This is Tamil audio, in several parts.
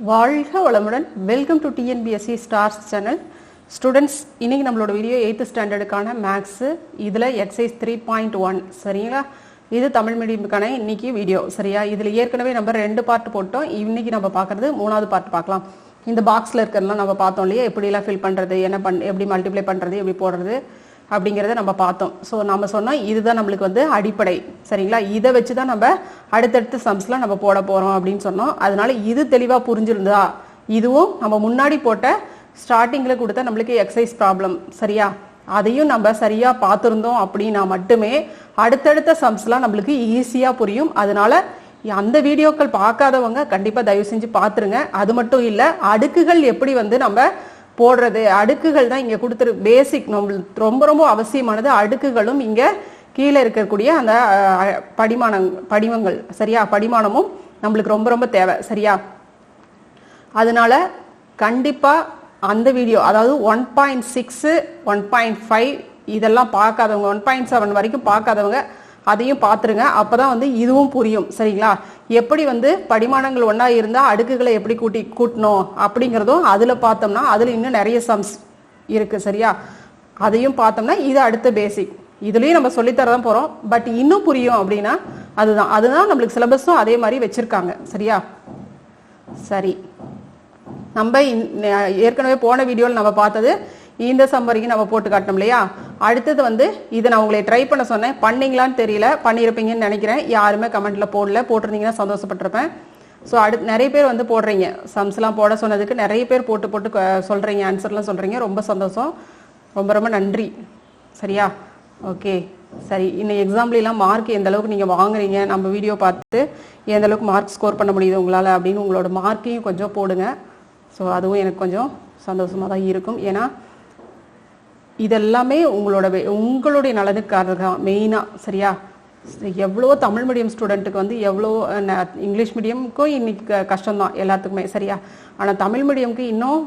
வாழ்க வளமுடன். Welcome to TNPSC stars channel students இன்னைக்கு நம்மளோட வீடியோ எயித்து ஸ்டாண்டர்டுக்கான மேக்ஸு இதில் எக்ஸைஸ் த்ரீ பாயிண்ட் ஒன் சரிங்களா? இது தமிழ் மீடியமுக்கான இன்னைக்கு வீடியோ சரியா? இதில் ஏற்கனவே நம்ம ரெண்டு பார்ட் போட்டோம். இன்னைக்கு நம்ம பார்க்குறது மூணாவது பார்ட் பார்க்கலாம். இந்த பாக்ஸில் இருக்கிறதெல்லாம் நம்ம பார்த்தோம் இல்லையா? எப்படிலாம் ஃபில் பண்ணுறது என்ன பண் எப்படி மல்டிப்ளை பண்ணுறது எப்படி போடுறது? அப்படிங்கிறத நம்ம பார்த்தோம். ஸோ நம்ம சொன்னோம் இதுதான் நம்மளுக்கு வந்து அடிப்படை. சரிங்களா? இதை வச்சு தான் நம்ம அடுத்தடுத்த சம்ஸ்லாம் நம்ம போட போகிறோம் அப்படின்னு சொன்னோம். அதனால இது தெளிவாக புரிஞ்சிருந்தா இதுவும் நம்ம முன்னாடி போட்ட ஸ்டார்டிங்கில் கொடுத்த நம்மளுக்கு எக்ஸசைஸ் ப்ராப்ளம் சரியா? அதையும் நம்ம சரியாக பார்த்துருந்தோம் அப்படின்னா மட்டுமே அடுத்தடுத்த சம்ஸ்லாம் நம்மளுக்கு ஈஸியாக புரியும். அதனால அந்த வீடியோக்கள் பார்க்காதவங்க கண்டிப்பாக தயவு செஞ்சு பார்த்துருங்க. அது மட்டும் இல்லை அடுக்குகள் எப்படி வந்து நம்ம போடுறது அடுக்குகள் தான் இங்கே கொடுத்துரு பேசிக் நம்மளுக்கு ரொம்ப ரொம்ப அவசியமானது அடுக்குகளும் இங்கே கீழே இருக்கக்கூடிய அந்த அஹ், படிமானங் படிமங்கள் சரியா? படிமானமும் நம்மளுக்கு ரொம்ப ரொம்ப தேவை சரியா? அதனால கண்டிப்பாக அந்த வீடியோ அதாவது one point six one point five இதெல்லாம் பார்க்காதவங்க ஒன் பாயிண்ட் செவன் வரைக்கும் பார்க்காதவங்க அதையும் பார்த்துருங்க. அப்போ தான் வந்து இதுவும் புரியும். சரிங்களா? எப்படி வந்து படிமானங்கள் ஒன்றா இருந்தால் அடுக்குகளை எப்படி கூட்டி கூட்டணும் அப்படிங்கிறதும் அதில் பார்த்தோம்னா அதில் இன்னும் நிறைய சம்ஸ் இருக்குது சரியா? அதையும் பார்த்தோம்னா இது அடுத்த பேசிக் இதுலேயும் நம்ம சொல்லித்தரதான் போகிறோம் பட் இன்னும் புரியும் அப்படின்னா அதுதான். அதுதான் நம்மளுக்கு சிலபஸும் அதே மாதிரி வச்சுருக்காங்க. சரியா? சரி. நம்ம ஏற்கனவே போன வீடியோவில் நம்ம பார்த்தது இந்த சம் வரைக்கும் நம்ம போட்டு காட்டணும் இல்லையா? அடுத்தது வந்து இதை நான் உங்களை ட்ரை பண்ண சொன்னேன். பண்ணீங்களான்னு தெரியல. பண்ணியிருப்பீங்கன்னு நினைக்கிறேன். யாருமே கமெண்ட்ல போடல. போட்டிருந்தீங்கன்னா சந்தோஷப்பட்டிருப்பேன். ஸோ அடுத்து நிறைய பேர் வந்து போடுறீங்க. சம்ஸ்லாம் போட சொன்னதுக்கு நிறைய பேர் போட்டு போட்டு க- ஆன்சர்லாம் சொல்கிறீங்க ரொம்ப சந்தோஷம். ரொம்ப ரொம்ப நன்றி. சரியா? ஓகே சரி. இன்னும் எக்ஸாம்லாம் மார்க் எந்த அளவுக்கு நீங்கள் வாங்குறீங்க? நம்ம வீடியோ பார்த்து எந்த அளவுக்கு மார்க் ஸ்கோர் பண்ண முடியுது உங்களால் அப்படின்னு உங்களோட மார்க்கையும் கொஞ்சம் போடுங்க. ஸோ அதுவும் எனக்கு கொஞ்சம் சந்தோஷமாக தான் இருக்கும். ஏன்னா இதெல்லாமே உங்களோட வே- உங்களுடைய நலனுக்காக தான் மெயினாக சரியா? எவ்வளோ தமிழ் மீடியம் ஸ்டூடெண்ட்டுக்கு வந்து எவ்வளோ ந- இங்கிலீஷ் மீடியமுக்கும் இன்னைக்கு கஷ்டம்தான் எல்லாத்துக்குமே சரியா? ஆனால் தமிழ் மீடியமுக்கு இன்னும்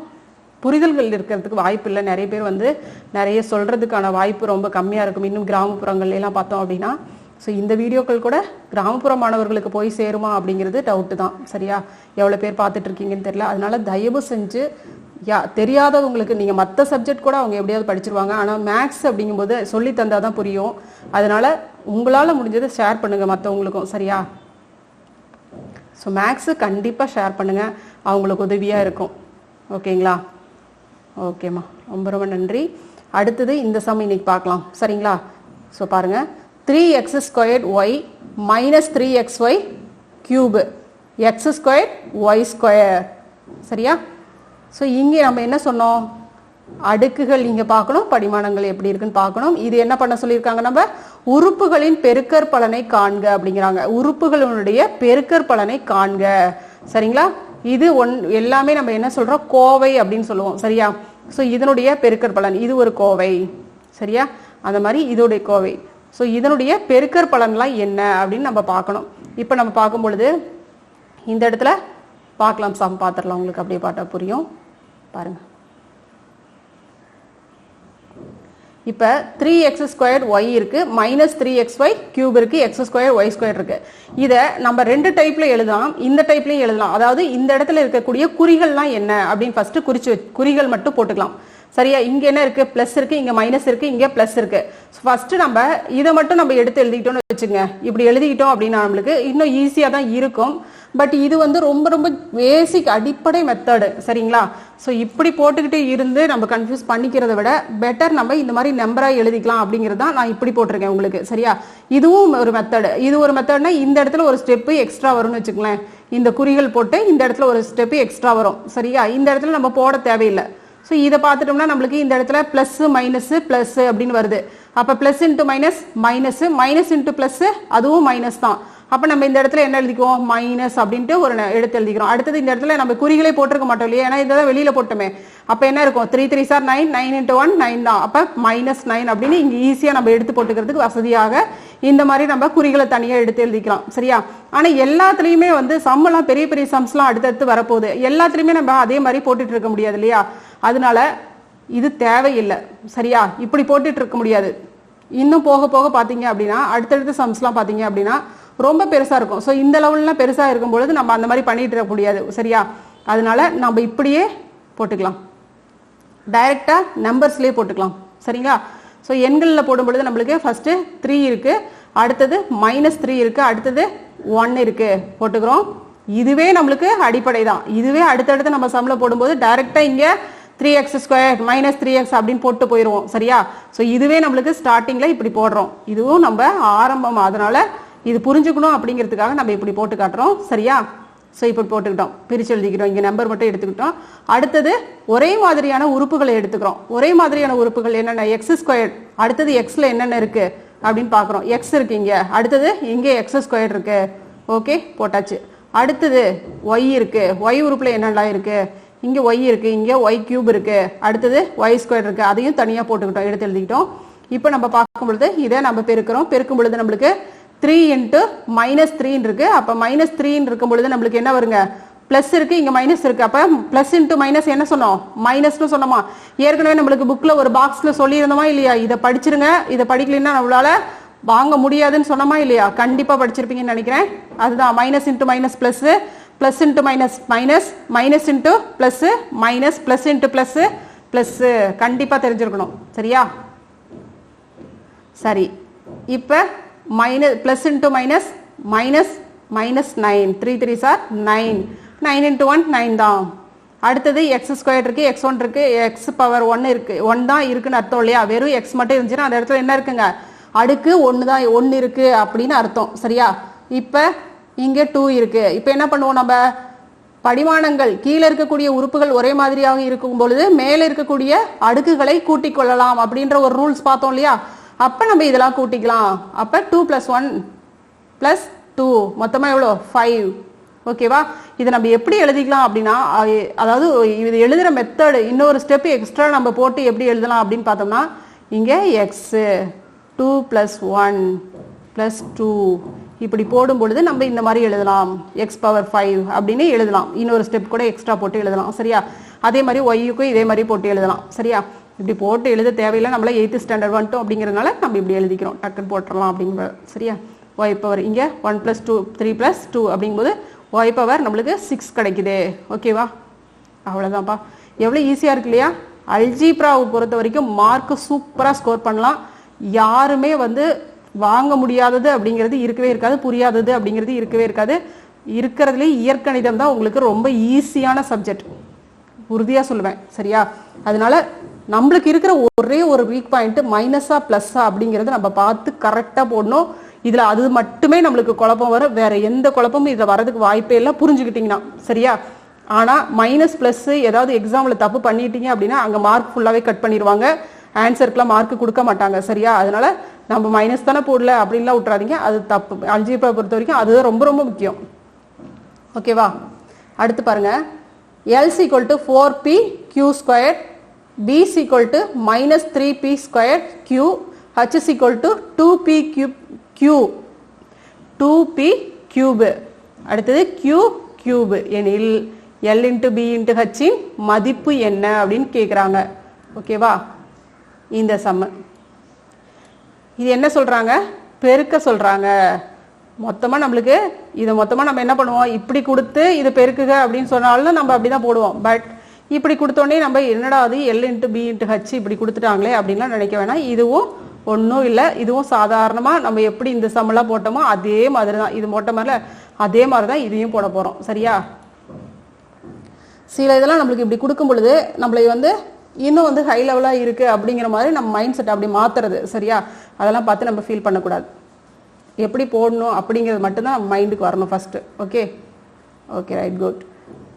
புரிதல்கள் இருக்கிறதுக்கு வாய்ப்பு இல்லை. நிறைய பேர் வந்து நிறைய சொல்கிறதுக்கான வாய்ப்பு ரொம்ப கம்மியாக இருக்கும். இன்னும் கிராமப்புறங்கள்ல எல்லாம் பார்த்தோம் அப்படின்னா ஸோ இந்த வீடியோக்கள் கூட கிராமப்புற மாணவர்களுக்கு போய் சேருமா அப்படிங்கிறது டவுட்டு தான் சரியா? எவ்வளோ பேர் பார்த்துட்டு இருக்கீங்கன்னு தெரியல. அதனால தயவு செஞ்சு யா தெரியாதவங்களுக்கு நீங்கள் மற்ற சப்ஜெக்ட் கூட அவங்க எப்படியாவது படிச்சிருவாங்க. ஆனால் மேக்ஸ் அப்படிங்கும்போது சொல்லி தந்தால் தான் புரியும். அதனால் உங்களால் முடிஞ்சதை ஷேர் பண்ணுங்கள் மற்றவங்களுக்கும் சரியா? ஸோ மேக்ஸு கண்டிப்பாக ஷேர் பண்ணுங்கள் அவங்களுக்கு உதவியாக இருக்கும். ஓகேங்களா? ஓகேம்மா. ரொம்ப ரொம்ப நன்றி. அடுத்தது இந்த சம் இன்னைக்கு பார்க்கலாம். சரிங்களா? ஸோ பாருங்கள் three x squared y minus three x y cube x square y square சரியா? ஸோ இங்கே நம்ம என்ன சொன்னோம்? அடுக்குகள் இங்கே பார்க்கணும் படிமானங்கள் எப்படி இருக்குன்னு பார்க்கணும். இது என்ன பண்ண சொல்லியிருக்காங்க நம்ம? உறுப்புகளின் பெருக்கற் பலனை காண்க அப்படிங்கிறாங்க. உறுப்புகளினுடைய பெருக்கற் பலனை காண்க. சரிங்களா? இது ஒன் எல்லாமே நம்ம என்ன சொல்கிறோம் கோவை அப்படின்னு சொல்லுவோம். சரியா? ஸோ இதனுடைய பெருக்கற் பலன் இது ஒரு கோவை. சரியா? அந்த மாதிரி இதோடைய கோவை. ஸோ இதனுடைய பெருக்கற் பலன்லாம் என்ன அப்படின்னு நம்ம பார்க்கணும். இப்போ நம்ம பார்க்கும் பொழுது இந்த இடத்துல பார்க்கலாம். சம் பார்த்துடலாம். உங்களுக்கு அப்படியே பார்த்தா புரியும். பாருங்க. இப்போ த்ரீ எக்ஸ் ஸ்கொயர் ஒய் இருக்கு minus three x y cube இருக்கு எக்ஸ் ஸ்கொயர் ஒய் ஸ்கொயர் இருக்கு. இதை நம்ம ரெண்டு டைப்ல எழுதலாம் இந்த டைப்லயும் எழுதலாம். அதாவது இந்த இடத்துல இருக்கக்கூடிய குறிகள்லாம் என்ன அப்படின்னு ஃபர்ஸ்ட் குறிச்சு வச்சு- குறிகள் மட்டும் போட்டுக்கலாம். சரியா? இங்க என்ன இருக்கு? பிளஸ் இருக்கு இங்க மைனஸ் இருக்கு இங்க பிளஸ் இருக்கு. ஃபர்ஸ்ட் நம்ம இதை மட்டும் நம்ம எடுத்து எழுதிக்கிட்டோம்னு வச்சுங்க இப்படி எழுதிக்கிட்டோம் அப்படின்னா நம்மளுக்கு இன்னும் ஈஸியா தான் இருக்கும். பட் இது வந்து ரொம்ப ரொம்ப பேசிக் அடிப்படை மெத்தடு சரிங்களா? ஸோ இப்படி போட்டுக்கிட்டு இருந்து நம்ம கன்ஃபியூஸ் பண்ணிக்கிறத விட பெட்டர் நம்ம இந்த மாதிரி நம்பராக எழுதிக்கலாம் அப்படிங்கிறது தான் நான் இப்படி போட்டிருக்கேன் உங்களுக்கு சரியா? இதுவும் ஒரு மெத்தடு இது ஒரு மெத்தட்னா இந்த இடத்துல ஒரு ஸ்டெப்பு எக்ஸ்ட்ரா வரும்னு வச்சுக்கலேன் இந்த குறிகள் போட்டு இந்த இடத்துல ஒரு ஸ்டெப்பு எக்ஸ்ட்ரா வரும் சரியா? இந்த இடத்துல நம்ம போட தேவையில்லை. ஸோ இதை பார்த்துட்டோம்னா நம்மளுக்கு இந்த இடத்துல ப்ளஸ் மைனஸ் ப்ளஸ் அப்படின்னு வருது. அப்போ plus into minus minus minus into plus அதுவும் மைனஸ் தான். அப்போ நம்ம இந்த இடத்துல என்ன எழுதிக்குவோம்? மைனஸ் அப்படின்ட்டு ஒரு எடுத்து எழுதிக்கிறோம். அடுத்தது இந்த இடத்துல நம்ம குறிகளே போட்டிருக்க மாட்டோம் இல்லையா? ஏன்னா இதை வெளியில் போட்டோமே. அப்போ என்ன இருக்கும்? Three three are nine nine into one nine தான். அப்போ மைனஸ் நைன் அப்படின்னு இங்கே ஈஸியாக நம்ம எடுத்து போட்டுக்கிறதுக்கு வசதியாக இந்த மாதிரி நம்ம குறிகளை தனியாக எடுத்து எழுதிக்கலாம். சரியா? ஆனால் எல்லாத்துலேயுமே வந்து சம்மெல்லாம் பெரிய பெரிய சம்ஸ்லாம் அடுத்தடுத்து வரப்போகுது. எல்லாத்துலேயுமே நம்ம அதே மாதிரி போட்டுட்டு இருக்க முடியாது இல்லையா? அதனால இது தேவையில்லை. சரியா? இப்படி போட்டுட்டு இருக்க முடியாது. இன்னும் போக போக பார்த்தீங்க அப்படின்னா அடுத்தடுத்த சம்ஸ்லாம் பார்த்தீங்க அப்படின்னா ரொம்ப பெருசாக இருக்கும். ஸோ இந்த லெவல்லாம் பெருசாக இருக்கும் பொழுது நம்ம அந்த மாதிரி பண்ணிட்டு இருக்க முடியாது. சரியா? அதனால நம்ம இப்படியே போட்டுக்கலாம். டைரெக்டாக நம்பர்ஸ்லேயே போட்டுக்கலாம். சரிங்களா? ஸோ எண்களில் போடும் பொழுது நம்மளுக்கு ஃபஸ்ட்டு த்ரீ இருக்குது அடுத்தது மைனஸ் த்ரீ இருக்குது அடுத்தது ஒன் இருக்குது போட்டுக்கிறோம். இதுவே நம்மளுக்கு அடிப்படை தான் இதுவே அடுத்தடுத்து நம்ம சம்மில் போடும்போது டைரெக்டாக இங்கே three x square minus three x அப்படின்னு போட்டு போயிடுவோம் சரியா? ஸோ இதுவே நம்மளுக்கு ஸ்டார்டிங்கில் இப்படி போடுறோம். இதுவும் நம்ம ஆரம்பம். அதனால் இது புரிஞ்சுக்கணும் அப்படிங்கிறதுக்காக நம்ம இப்படி போட்டு காட்டுறோம். சரியா? ஸோ இப்படி போட்டுக்கிட்டோம். பிரித்து எழுதிக்கிட்டோம் இங்கே நம்பர் மட்டும் எடுத்துக்கிட்டோம். அடுத்தது ஒரே மாதிரியான உறுப்புகளை எடுத்துக்கிறோம். ஒரே மாதிரியான உறுப்புகள் என்னென்ன? எக்ஸ் ஸ்கொயர் அடுத்தது எக்ஸில் என்னென்ன இருக்குது அப்படின்னு பார்க்குறோம். எக்ஸ் இருக்கு இங்கே. அடுத்தது இங்கே எக்ஸ் ஸ்கொயர் இருக்கு. ஓகே போட்டாச்சு. அடுத்தது ஒய் இருக்கு. ஒய் உறுப்பில் என்னெல்லாம் இருக்கு? இங்கே ஒய் இருக்கு. இங்கே ஒய் கியூப் இருக்கு. அடுத்தது ஒய் ஸ்கொயர் இருக்கு. அதையும் தனியாக போட்டுக்கிட்டோம். எடுத்து எழுதிக்கிட்டோம். இப்போ நம்ம பார்க்கும் பொழுது இதை நம்ம பெருக்கிறோம். பெருக்கும் பொழுது நம்மளுக்கு த்ரீ இன்ட்டு மைனஸ் த்ரீன்னு இருக்குது அப்போ மைனஸ் த்ரீன்னு இருக்கும் பொழுது நம்மளுக்கு என்ன வருங்க? ப்ளஸ் இருக்குது இங்கே மைனஸ் இருக்குது அப்போ ப்ளஸ் இன்ட்டு மைனஸ் என்ன சொன்னோம்? மைனஸ்னு சொன்னோமா? ஏற்கனவே நம்மளுக்கு புக்கில் ஒரு பாக்ஸில் சொல்லியிருந்தோமா இல்லையா? இதை படிச்சிருங்க. இதை படிக்கலைன்னா நம்மளால வாங்க முடியாதுன்னு சொன்னோமா இல்லையா? கண்டிப்பாக படிச்சிருப்பீங்கன்னு நினைக்கிறேன். அதுதான் minus into minus plus plus into minus minus minus into plus minus plus into plus plus கண்டிப்பாக தெரிஞ்சிருக்கணும். சரியா? சரி. இப்போ minus plus into minus minus minus nine three three are nine nine into one nine தான். அடுத்தது எக்ஸ் ஸ்கொயர் இருக்குது எக்ஸ் ஒன் இருக்குது எக்ஸ் பவர் ஒன் இருக்குது ஒன் தான் இருக்குன்னு அர்த்தம் இல்லையா? வெறும் எக்ஸ் மட்டும் இருந்துச்சுன்னா அந்த இடத்துல என்ன இருக்குங்க? அடுக்கு ஒன்று தான் ஒன்று இருக்குது அப்படின்னு அர்த்தம். சரியா? இப்போ இங்கே டூ இருக்குது இப்போ என்ன பண்ணுவோம் நம்ம? படிமானங்கள். கீழே இருக்கக்கூடிய உறுப்புகள் ஒரே மாதிரியாக இருக்கும் பொழுது மேலே இருக்கக்கூடிய அடுக்குகளை கூட்டிக் கொள்ளலாம் அப்படின்ற ஒரு ரூல்ஸ் பார்த்தோம் இல்லையா? அப்போ நம்ம இதெல்லாம் கூட்டிக்கலாம். அப்போ two plus one plus two மொத்தமாக எவ்வளோ ஃபைவ் ஓகேவா இதை நம்ம எப்படி எழுதிக்கலாம் அப்படின்னா அதாவது இது எழுதுகிற மெத்தடு இன்னொரு ஸ்டெப் எக்ஸ்ட்ரா நம்ம போட்டு எப்படி எழுதலாம் அப்படின்னு பார்த்தோம்னா இங்கே x two plus one plus two இப்படி போடும் பொழுது நம்ம இந்த மாதிரி எழுதலாம். எக்ஸ் பவர் ஃபைவ் அப்படின்னு எழுதலாம். இன்னொரு ஸ்டெப் கூட எக்ஸ்ட்ரா போட்டு எழுதலாம். சரியா? அதே மாதிரி ஒய்யுக்கும் இதே மாதிரி போட்டு எழுதலாம். சரியா? இப்படி போட்டு எழுத தேவையில்லை. நம்மள எயித்து ஸ்டாண்டர்ட் வந்துட்டோம் அப்படிங்கிறதுனால நம்ம இப்படி எழுதிக்கிறோம். டக்குன்னு போட்டுடலாம் அப்படிங்கிற சரியா? ஒய் பவர் இங்கே one plus two three plus two அப்படிங்கும்போது ஒய் பவர் நம்மளுக்கு சிக்ஸ் கிடைக்குது. ஓகேவா அவ்வளோதான்ப்பா எவ்வளோ ஈஸியாக இருக்கு இல்லையா? அல்ஜீப்ராவை பொறுத்த வரைக்கும் மார்க் சூப்பராக ஸ்கோர் பண்ணலாம். யாருமே வந்து வாங்க முடியாதது அப்படிங்கிறது இருக்கவே இருக்காது புரியாதது அப்படிங்கிறது இருக்கவே இருக்காது. இருக்கிறதுலே இயற்கணிதம் தான் உங்களுக்கு ரொம்ப ஈஸியான சப்ஜெக்ட் உறுதியாக சொல்லுவேன். சரியா? அதனால நம்மளுக்கு இருக்கிற ஒரே ஒரு வீக் பாயிண்ட் மைனஸா ப்ளஸ்ஸா அப்படிங்கறத நம்ம பார்த்து கரெக்டாக போடணும். இதில் அது மட்டுமே நம்மளுக்கு குழப்பம் வரும். வேற எந்த குழப்பமும் இதுல வரதுக்கு வாய்ப்பே இல்லை. புரிஞ்சுக்கிட்டீங்கன்னா. சரியா? ஆனா மைனஸ் பிளஸ் ஏதாவது எக்ஸாமில் தப்பு பண்ணிட்டீங்க அப்படின்னா அங்கே மார்க் ஃபுல்லாகவே கட் பண்ணிடுவாங்க. ஆன்சருக்குலாம் மார்க் கொடுக்க மாட்டாங்க. சரியா? அதனால நம்ம மைனஸ் தானே போடல அப்படின்லாம் விட்றாதீங்க அது தப்பு. அல்ஜிப்ரா பொறுத்த வரைக்கும் அதுதான் ரொம்ப ரொம்ப முக்கியம். ஓகேவா அடுத்து பாருங்க. LC equal to four p q square p is to minus three p square q h is equal to p cube q two p அடுத்தது q cube. எனில் எல் b பி இன்ட்டு ஹச்சின் மதிப்பு என்ன அப்படின்னு கேட்குறாங்க ஓகேவா இந்த சம்மு இது என்ன சொல்கிறாங்க பெருக்க சொல்கிறாங்க மொத்தமாக நம்மளுக்கு இதை மொத்தமாக நம்ம என்ன பண்ணுவோம்? இப்படி கொடுத்து இதை பெருக்குக அப்படின்னு சொன்னாலும் நம்ம அப்படி தான் போடுவோம். பட் இப்படி கொடுத்தோடனே நம்ம என்னடா அது? L into p into h இப்படி கொடுத்துட்டாங்களே அப்படின்லாம் நினைக்க வேணாம். இதுவும் ஒன்றும் இல்லை. இதுவும் சாதாரணமாக நம்ம எப்படி இந்த சம்மெல்லாம் போட்டோமோ அதே மாதிரி தான் இது போட்ட மாதிரில அதே மாதிரி தான் இதையும் போட போகிறோம் சரியா? சில இதெல்லாம் நம்மளுக்கு இப்படி கொடுக்கும் பொழுது நம்மளை வந்து இன்னும் வந்து ஹை லெவலாக இருக்குது அப்படிங்கிற மாதிரி நம்ம மைண்ட் செட் அப்படி மாற்றுறது சரியா? அதெல்லாம் பார்த்து நம்ம ஃபீல் பண்ணக்கூடாது. எப்படி போடணும் அப்படிங்கிறது மட்டும்தான் மைண்டுக்கு வரணும் first okay okay right good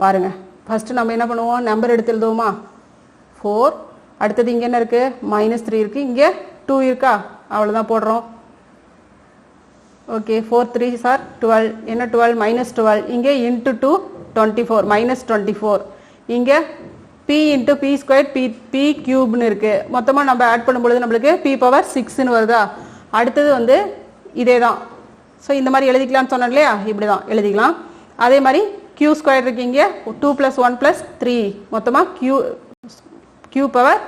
பாருங்கள் ஃபஸ்ட்டு நம்ம என்ன பண்ணுவோம்? நம்பர் எடுத்து எழுதுவோமா? ஃபோர் அடுத்தது இங்கே என்ன இருக்குது மைனஸ் த்ரீ இருக்குது இங்கே டூ இருக்கா? அவ்வளோதான் போடுறோம். Okay four three are twelve என்ன டுவெல் மைனஸ் டுவெல் இங்கே into two twenty four minus twenty four இங்கே p into p square p p கியூப்னு இருக்குது மொத்தமாக நம்ம ஆட் பண்ணும்பொழுது நம்மளுக்கு பி பவர் சிக்ஸ்னு வருதா? அடுத்தது வந்து இதே தான் ஸோ இந்த மாதிரி எழுதிக்கலாம்னு சொன்னேன் இல்லையா? இப்படி தான் எழுதிக்கலாம். அதே மாதிரி கியூ ஸ்கொயர் இருக்கீங்க. Two plus one plus three மொத்தமாக கியூ கியூ பவர்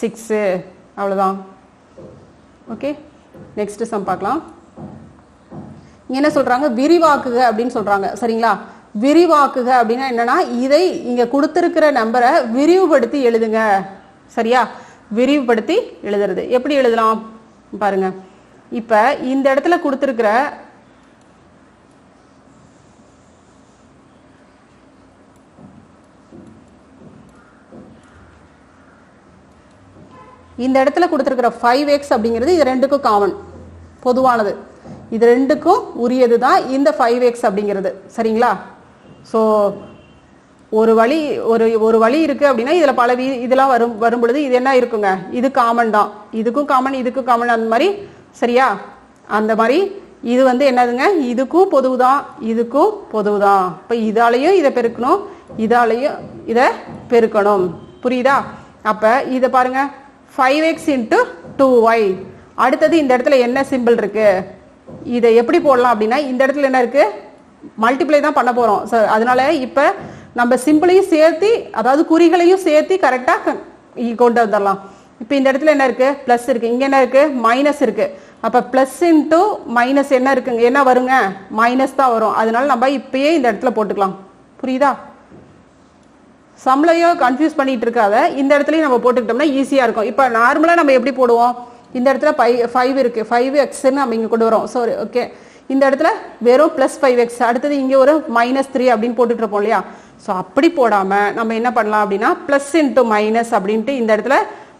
சிக்ஸு அவ்வளோதான் ஓகே நெக்ஸ்ட்டு சம் பார்க்கலாம். இங்கே என்ன சொல்கிறாங்க விரிவாக்குக அப்படின்னு சொல்கிறாங்க சரிங்களா? விரிவாக்குக அப்படின்னா என்னன்னா இதை இங்கே கொடுத்துருக்கிற நம்பரை விரிவுபடுத்தி எழுதுங்க. சரியா? விரிவுபடுத்தி எழுதுறது. எப்படி எழுதலாம்? பாருங்க. இப்போ இந்த இடத்துல கொடுத்துருக்கிற இந்த இடத்துல கொடுத்துருக்கிற ஃபைவ் எக்ஸ் அப்படிங்கிறது இது ரெண்டுக்கும் காமன் பொதுவானது. இது ரெண்டுக்கும் உரியது தான் இந்த ஃபைவ் எக்ஸ் அப்படிங்கிறது. சரிங்களா? ஸோ ஒரு வழி ஒரு ஒரு வழி இருக்குது அப்படின்னா இதில் பல வீ இதெல்லாம் வரும் வரும் பொழுது இது என்ன இருக்குங்க? இது காமன் தான். இதுக்கும் காமன் இதுக்கும் காமன் அந்த மாதிரி சரியா? அந்த மாதிரி இது வந்து என்னதுங்க? இதுக்கும் பொதுவு தான் இதுக்கும் பொதுவு தான் இப்போ இதாலையும் இதை பெருக்கணும் இதாலையும் இதை பெருக்கணும். புரியுதா? அப்போ இதை பாருங்கள் five x into two y அடுத்தது இந்த இடத்துல என்ன சிம்பிள் இருக்குது இதை எப்படி போடலாம் அப்படின்னா இந்த இடத்துல என்ன இருக்குது மல்டிப்ளை தான் பண்ண போகிறோம் ஸோ அதனால இப்போ நம்ம சிம்பிளையும் சேர்த்து அதாவது குறிகளையும் சேர்த்து கரெக்டாக கொண்டு வந்துடலாம். இப்போ இந்த இடத்துல என்ன இருக்குது ப்ளஸ் இருக்குது இங்கே என்ன இருக்குது மைனஸ் இருக்குது அப்போ ப்ளஸ் இன்ட்டு மைனஸ் என்ன இருக்குங்க? என்ன வருங்க? மைனஸ் தான் வரும். அதனால நம்ம இப்பயே இந்த இடத்துல போட்டுக்கலாம். புரியுதா? சம்பளையோ கன்ஃபியூஸ் பண்ணிட்டு இருக்காத. இந்த இடத்துலையும் நம்ம போட்டுக்கிட்டோம்னா ஈஸியா இருக்கும். இப்போ நார்மலா நம்ம எப்படி போடுவோம்? இந்த இடத்துல ஃபைவ் ஃபைவ் இருக்கு. ஃபைவ் எக்ஸ்ன்னு நம்ம இங்க கொண்டு வரோம். ஸோ ஓகே இந்த இடத்துல வெறும் பிளஸ் ஃபைவ் எக்ஸ் அடுத்தது இங்க ஒரு மைனஸ் த்ரீ அப்படின்னு போட்டுட்டு இருப்போம் இல்லையா? ஸோ அப்படி போடாம நம்ம என்ன பண்ணலாம் அப்படின்னா பிளஸ் இன்டூ மைனஸ் அப்படின்ட்டு இந்த இடத்துல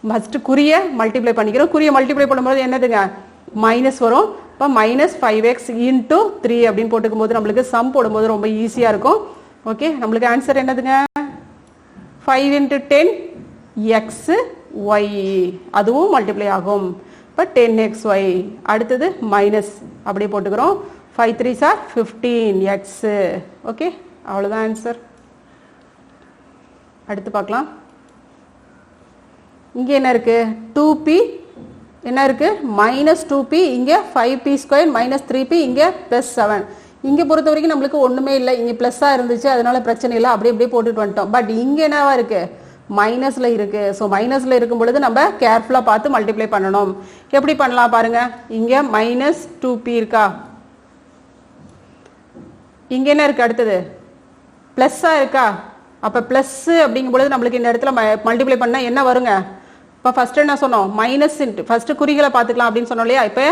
ஃபஸ்ட்டு குறிய மல்டிப்ளை பண்ணிக்கிறோம். குறிய மல்டிப்ளை பண்ணும்போது என்னதுங்க? மைனஸ் வரும். இப்போ minus five x into three அப்படின்னு போட்டுக்கும் போது நம்மளுக்கு சம் போடும்போது ரொம்ப ஈஸியாக இருக்கும். ஓகே நம்மளுக்கு ஆன்சர் என்னதுங்க? Five into ten x y அதுவும் மல்டிப்ளை ஆகும். இப்போ டென் எக்ஸ் ஒய் அடுத்தது மைனஸ் அப்படியே போட்டுக்கிறோம். Five three are fifteen x okay அவ்வளோதான் ஆன்சர் அடுத்து பார்க்கலாம். இங்கே என்ன இருக்குது டூ பி என்ன இருக்குது மைனஸ் டூ பி இங்கே five p square minus three p இங்கே ப்ளஸ் செவன் இங்கே பொறுத்த வரைக்கும் நம்மளுக்கு ஒன்றுமே இல்லை. இங்கே ப்ளஸ்ஸாக இருந்துச்சு. அதனால பிரச்சனை இல்லை. அப்படியே அப்படியே போட்டுட்டு வந்துட்டோம். பட் இங்கே என்னவா இருக்குது மைனஸில் இருக்குது ஸோ மைனஸில் இருக்கும் பொழுது நம்ம கேர்ஃபுல்லாக பார்த்து மல்டிப்ளை பண்ணணும். எப்படி பண்ணலாம் பாருங்கள் இங்கே மைனஸ் டூ பி இருக்கா? இங்கே என்ன இருக்குது அடுத்தது? ப்ளஸ்ஸாக இருக்கா? அப்போ ப்ளஸ்ஸு அப்படிங்கும் பொழுது நம்மளுக்கு இந்த இடத்துல மல்டிப்ளை பண்ணால் என்ன வருங்க? இப்போ ஃபஸ்ட்டு என்ன சொன்னோம்? மைனஸ் இன்ட்டு ஃபஸ்ட்டு குறிகளை பார்த்துக்கலாம் அப்படின்னு சொன்னோம் இல்லையா? இப்போ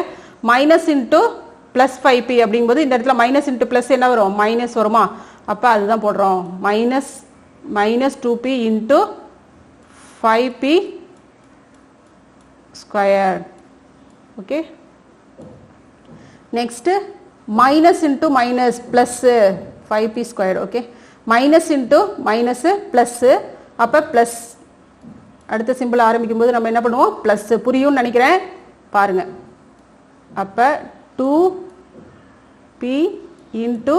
minus into plus five p அப்படிங்கும்போது இந்த இடத்துல மைனஸ் இன்ட்டு ப்ளஸ் என்ன வரும்? மைனஸ் வருமா? அப்போ அதுதான் போடுறோம். Minus minus two p into five p square okay next minus into minus plus five p square okay minus into minus plus அப்போ ப்ளஸ் அடுத்த சிம்பிள் ஆரம்பிக்கும் போது நம்ம என்ன பண்ணுவோம்? ப்ளஸ்ஸு புரியும்னு நினைக்கிறேன். பாருங்கள் அப்போ டூ பி இன்ட்டு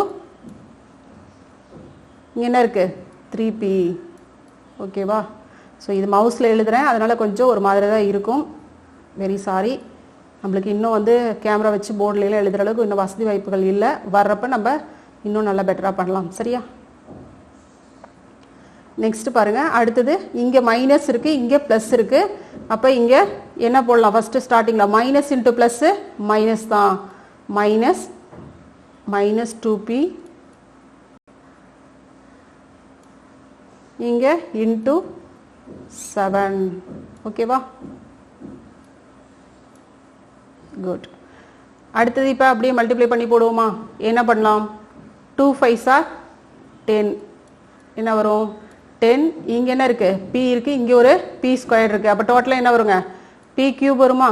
இங்கே என்ன இருக்குது த்ரீ பி. ஓகேவா ஸோ இது மவுஸில் எழுதுகிறேன் அதனால் கொஞ்சம் ஒரு மாதிரி தான் இருக்கும். வெரி சாரி நம்மளுக்கு இன்னும் வந்து கேமரா வச்சு போர்டில் எழுதுகிற அளவுக்கு இன்னும் வசதி வாய்ப்புகள் இல்லை. வர்றப்ப நம்ம இன்னும் நல்லா பெட்டராக பண்ணலாம். சரியா? நெக்ஸ்ட் பாருங்க. அடுத்தது இங்கே மைனஸ் இருக்கு இங்கே ப்ளஸ் இருக்கு. அப்போ இங்கே என்ன போடலாம்? ஃபர்ஸ்ட் ஸ்டார்டிங்கில் மைனஸ் இன்ட்டு ப்ளஸ்ஸு மைனஸ் தான். மைனஸ் மைனஸ் டூ பி இங்கே இன்ட்டு செவன் ஓகேவா குட் அடுத்தது இப்போ அப்படியே மல்டிப்ளை பண்ணி போடுவோமா? என்ன பண்ணலாம்? டூ ஃபைவ் சார் டென் என்ன வரும்? டென் இங்கே என்ன இருக்குது பி இருக்குது இங்கே ஒரு பி ஸ்கொயர் இருக்குது அப்போ டோட்டலாக என்ன வருங்க? பி கியூப் வருமா?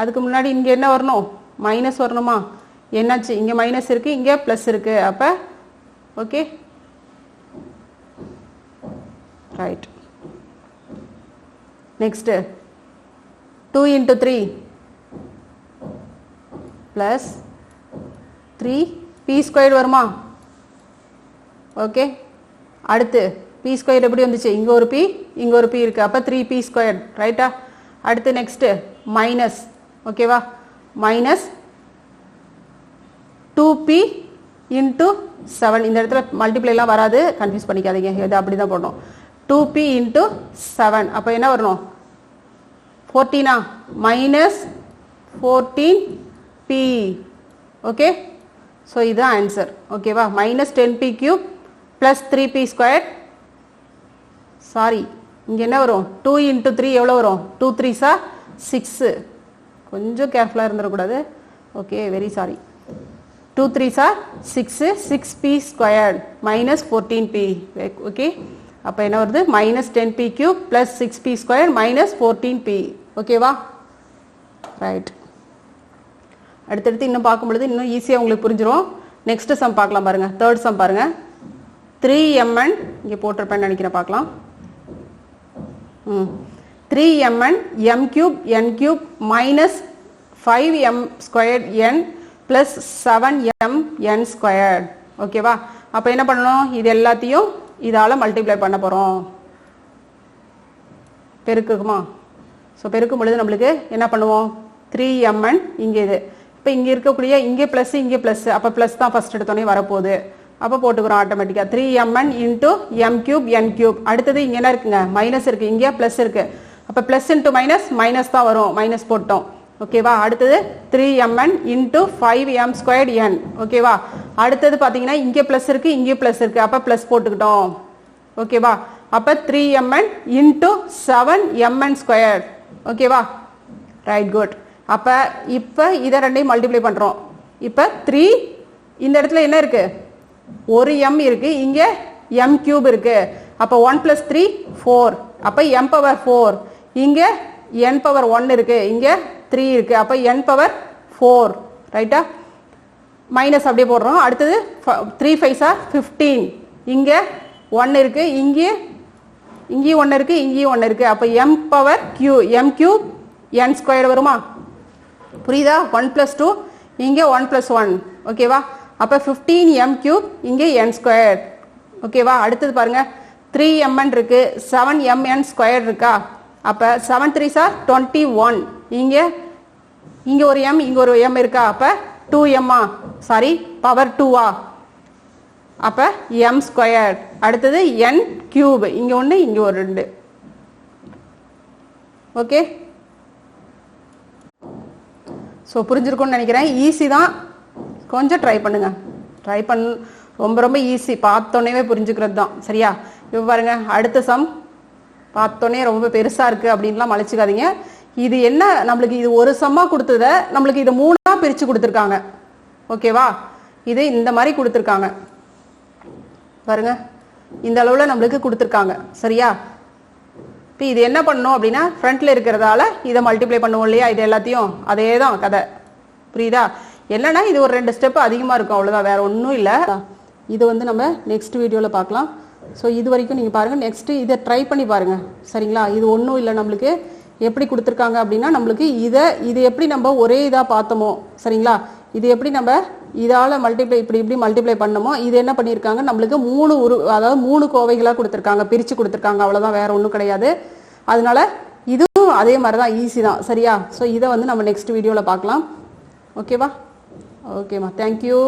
அதுக்கு முன்னாடி இங்கே என்ன வரணும்? மைனஸ் வரணுமா? என்னாச்சு? இங்கே மைனஸ் இருக்குது இங்கே ப்ளஸ் இருக்குது அப்போ okay right next two into three plus three p square வருமா? ஓகே அடுத்து. பி ஸ்கொயர் எப்படி வந்துச்சு? இங்கே ஒரு பி இங்கே ஒரு பி இருக்குது அப்போ த்ரீ பி ஸ்கொயர் ரைட்டா அடுத்து நெக்ஸ்ட்டு மைனஸ் ஓகேவா minus two p into seven இந்த இடத்துல மல்டிப்ளைலாம் வராது. கன்ஃபியூஸ் பண்ணிக்காதீங்க. இது அப்படி தான் போடணும். டூ பி இன்ட்டு செவன் அப்போ என்ன வரணும்? ஃபோர்டீனா minus fourteen p okay so இதுதான் ஆன்சர் ஓகேவா minus ten p cube plus three p square sorry இங்கே என்ன வரும்? டூ இன்ட்டு த்ரீ எவ்வளோ வரும்? டூ த்ரீ சார் சிக்ஸு கொஞ்சம் கேர்ஃபுல்லாக இருந்துடக்கூடாது. Okay very sorry two three are six six p squared minus fourteen p okay அப்போ என்ன வருது? Minus ten p cube plus six p square minus fourteen p ஓகேவா ரைட் அடுத்தடுத்து இன்னும் பார்க்கும் பொழுது இன்னும் ஈஸியாக உங்களுக்கு புரிஞ்சிடும் நெக்ஸ்ட்டு சம் பார்க்கலாம் பாருங்கள் தேர்ட் சம் பாருங்கள் த்ரீ எம்என் இங்கே போட்டிருப்பேன்னு நினைக்கிறேன் பார்க்கலாம். Three m n m cube n cube minus five m squared n plus seven m n squared ஓகேவா அப்போ என்ன பண்ணணும்? இது எல்லாத்தையும் இதால் மல்டிப்ளை பண்ண போகிறோம் பெருக்குமா? ஸோ பெருக்கும் பொழுது நம்மளுக்கு என்ன பண்ணுவோம்? த்ரீ எம்என் இங்கே இது. இப்போ இங்கே இருக்கக்கூடிய இங்கே ப்ளஸ் இங்கே ப்ளஸ் அப்போ ப்ளஸ் தான் ஃபஸ்ட் எடுத்தோடனே வரப்போகுது. அப்போ போட்டுக்கிறோம் ஆட்டோமேட்டிக்காக three m n into m cube n cube அடுத்தது இங்கே என்ன இருக்குங்க? மைனஸ் இருக்குது இங்கே ப்ளஸ் இருக்குது அப்போ ப்ளஸ் இன்ட்டு மைனஸ் மைனஸ் தான் வரும். மைனஸ் போட்டோம். ஓகேவா அடுத்தது three m n into five m squared n ஓகேவா அடுத்தது பார்த்தீங்கன்னா இங்கே ப்ளஸ் இருக்குது இங்கே ப்ளஸ் இருக்குது அப்போ ப்ளஸ் போட்டுக்கிட்டோம். ஓகேவா அப்போ three m n into seven m n square ஓகேவா ரைட் குட் அப்போ இப்போ இதை ரெண்டையும் மல்டிப்ளை பண்ணுறோம் இப்போ த்ரீ இந்த இடத்துல என்ன இருக்குது ஒரு எம் இருக்கு இங்கே எம் கியூப் இருக்கு. அப்போ ஒன் ப்ளஸ் த்ரீ ஃபோர் அப்போ எம் பவர் ஃபோர் இங்கே என் பவர் ஒன் இருக்கு இங்கே த்ரீ இருக்கு. அப்போ என் பவர் ஃபோர் ரைட்டா மைனஸ் அப்படியே போடுறோம். அடுத்தது த்ரீ ஃபைவ் சார் ஃபிஃப்டீன் இங்கே ஒன்று இருக்கு இங்கே இங்கேயும் ஒன்று இருக்கு இங்கேயும் ஒன்று இருக்கு. அப்போ m power q m cube n square வருமா? புரியுதா? ஒன் ப்ளஸ் டூ இங்கே ஒன் ப்ளஸ் ஒன் ஓகேவா அப்போ ஃபிஃப்டீன் எம் கியூப் இங்கே என் ஸ்கொயர் ஓகேவா அடுத்தது பாருங்கள் த்ரீ எம்என் இருக்குது செவன் எம்என் ஸ்கொயர் இருக்கா? அப்போ seven three are twenty one இங்கே இங்கே ஒரு எம் இங்கே ஒரு எம் இருக்கா? அப்போ டூ எம்மா சாரி பவர் டூவா அப்போ எம் ஸ்கொயர் அடுத்தது என் கியூப் இங்கே ஒன்று இங்கே ஒரு ரெண்டு. ஓகே ஸோ புரிஞ்சிருக்கும்னு நினைக்கிறேன். ஈஸி தான். கொஞ்சம் ட்ரை பண்ணுங்க. ட்ரை பண் ரொம்ப ரொம்ப ஈஸி பார்த்தோன்னே புரிஞ்சுக்கிறது தான் சரியா? இப்போ பாருங்க அடுத்த சம் பார்த்தோன்னே ரொம்ப பெருசாக இருக்குது அப்படின்லாம் மலைச்சிக்காதீங்க. இது என்ன? நம்மளுக்கு இது ஒரு சம்மாக கொடுத்தத நம்மளுக்கு இது மூணாக பிரித்து கொடுத்துருக்காங்க. ஓகேவா இது இந்த மாதிரி கொடுத்துருக்காங்க. பாருங்க. இந்த அளவில் நம்மளுக்கு கொடுத்துருக்காங்க. சரியா? இப்போ இது என்ன பண்ணணும் அப்படின்னா ஃப்ரண்ட்ல இருக்கிறதால இதை மல்டிப்ளை பண்ணுவோம் இல்லையா? இது எல்லாத்தையும். அதே தான் கதை. புரியுதா? என்னன்னா இது ஒரு ரெண்டு ஸ்டெப் அதிகமாக இருக்கும் அவ்வளோதான் வேறு ஒன்றும் இல்லை. இது வந்து நம்ம நெக்ஸ்ட் வீடியோவில் பார்க்கலாம். ஸோ இது வரைக்கும் நீங்கள் பாருங்கள் நெக்ஸ்ட்டு இதை ட்ரை பண்ணி பாருங்கள் சரிங்களா? இது ஒன்றும் இல்லை நம்மளுக்கு. எப்படி கொடுத்துருக்காங்க அப்படின்னா நம்மளுக்கு இதை இது எப்படி நம்ம ஒரே இதாக பார்த்தோமோ சரிங்களா? இது எப்படி நம்ம இதால் மல்டிப்ளை இப்படி இப்படி மல்டிப்ளை பண்ணமோ இது என்ன பண்ணியிருக்காங்க? நம்மளுக்கு மூணு உரு அதாவது மூணு கோவைகளாக கொடுத்துருக்காங்க. பிரித்து கொடுத்துருக்காங்க. அவ்வளோதான் வேறு ஒன்றும் கிடையாது. அதனால இதுவும் அதே மாதிரி தான் ஈஸி தான். சரியா? ஸோ இதை வந்து நம்ம நெக்ஸ்ட் வீடியோவில் பார்க்கலாம். ஓகேவா ஓகேம்மா தேங்க்யூ